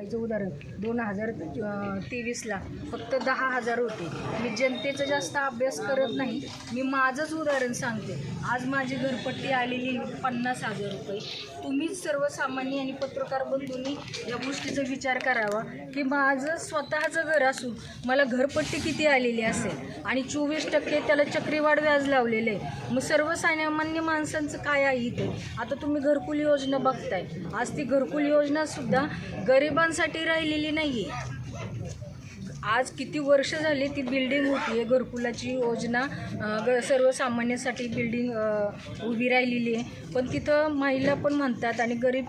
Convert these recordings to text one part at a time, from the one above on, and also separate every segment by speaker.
Speaker 1: याचं उदाहरण. दोन हजार तेवीसला फक्त दहा हजार होते. मी जनतेचा जास्त अभ्यास करत नाही. मी माझंच उदाहरण सांगते. आज माझी घरपट्टी आलेली पन्नास हजार रुपये. तुम्हीच सर्वसामान्य आणि पत्रकार बंधूंनी या गोष्टीचा विचार करावा की माझं स्वतःचं घर असून मला घरपट्टी किती आलेली असेल? आणि चोवीस टक्के त्याला चक्रीवाढ व्याज लावलेलं आहे. मग सर्वसामान्य माणसांचं काय आहे इथे? आता तुम्ही घरकुल योजना बघताय. आज ती घरकुल योजनासुद्धा सुद्धा लोकांसाठी राहिलेली नाही आहे आज किती वर्ष झाली ती बिल्डिंग होती आहे घरकुलाची योजना ग सर्वसामान्यांसाठी बिल्डिंग उभी राहिलेली आहे पण तिथं महिला पण म्हणतात आणि गरीब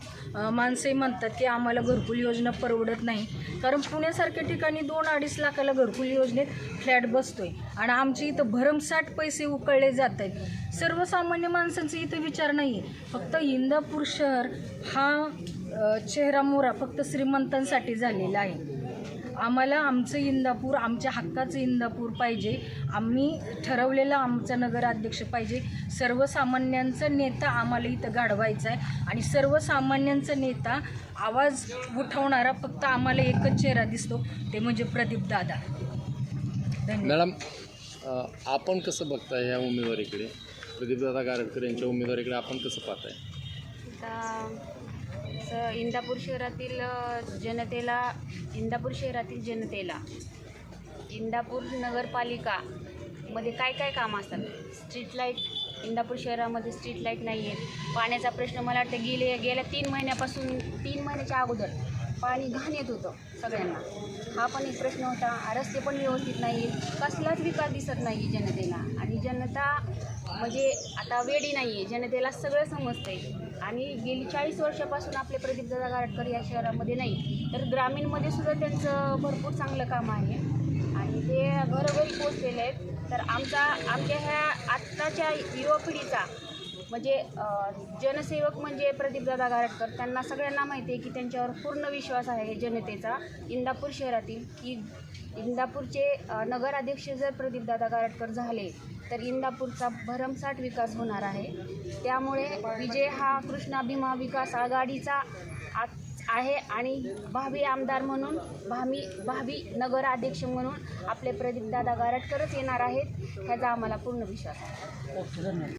Speaker 1: माणसंही म्हणतात की आम्हाला घरकुल योजना परवडत नाही. कारण पुण्यासारख्या ठिकाणी दोन अडीच लाखाला घरकुल योजनेत फ्लॅट बसतो आहे आणि आमची इथं भरमसाठ पैसे उकळले जात आहेत सर्वसामान्य माणसांचा इथं विचार नाही आहे फक्त इंदापूर शहर हा चेहरा मोहरा फक्त श्रीमंतांसाठी झालेला आहे. आम्हाला आमचं इंदापूर आमच्या हक्काचं इंदापूर पाहिजे. आम्ही ठरवलेला आमचा नगराध्यक्ष पाहिजे. सर्वसामान्यांचा नेता आम्हाला इथं गाढवायचा आहे. आणि सर्वसामान्यांचा नेता आवाज उठवणारा फक्त आम्हाला एकच चेहरा दिसतो ते म्हणजे प्रदीप दादा. धन्यवाद.
Speaker 2: मॅडम आपण कसं बघताय या उमेदवारीकडे? प्रदीपदादा गारटकर यांच्या उमेदवारीकडे आपण कसं पाहताय?
Speaker 3: स- इंदापूर शहरातील जनतेला इंदापूर शहरातील जनतेला इंदापूर नगरपालिका मध्ये काय काय कामं असतात? स्ट्रीट लाइट इंदापूर शहरामध्ये स्ट्रीट लाइट नाही आहेत पाण्याचा प्रश्न मला वाटतं गेले गेल्या तीन महिन्यापासून तीन महिन्याच्या अगोदर पाणी घाण येत होतं सगळ्यांना. हा पण एक प्रश्न होता. रस्ते पण व्यवस्थित नाही. कसलाच विकास दिसत नाही जनतेला. आणि जनता म्हणजे आता वेडी नाही आहे जनतेला सगळं समजतंय. आणि गेली चाळीस वर्षापासून आपले प्रदीपदादा गारटकर या शहरामध्ये नाही. तर ग्रामीणमध्ये सुद्धा त्यांचं भरपूर चांगलं काम आहे. आणि ते घरोघरी पोचलेले आहेत. तर आमचा आमच्या ह्या आत्ताच्या युवा पिढीचा म्हणजे जनसेवक म्हणजे प्रदीपदादा गारटकर. त्यांना सगळ्यांना माहिती आहे की त्यांच्यावर पूर्ण विश्वास आहे जनतेचा. इंदापूर शहरातील की इंदापूरचे नगराध्यक्ष जर प्रदीपदादा गारटकर झाले तर इंदापूरचा भरमसाठ विकास होणार आहे. त्यामुळे विजय हा कृष्णा भीमा विकास आघाडीचा आ- आहे आणि भावी आमदार म्हणून भावी भावी नगराध्यक्ष म्हणून आपले प्रदीपदादा गारटकरच येणार आहेत ह्याचा आम्हाला पूर्ण विश्वास आहे.
Speaker 1: ओके धन्यवाद.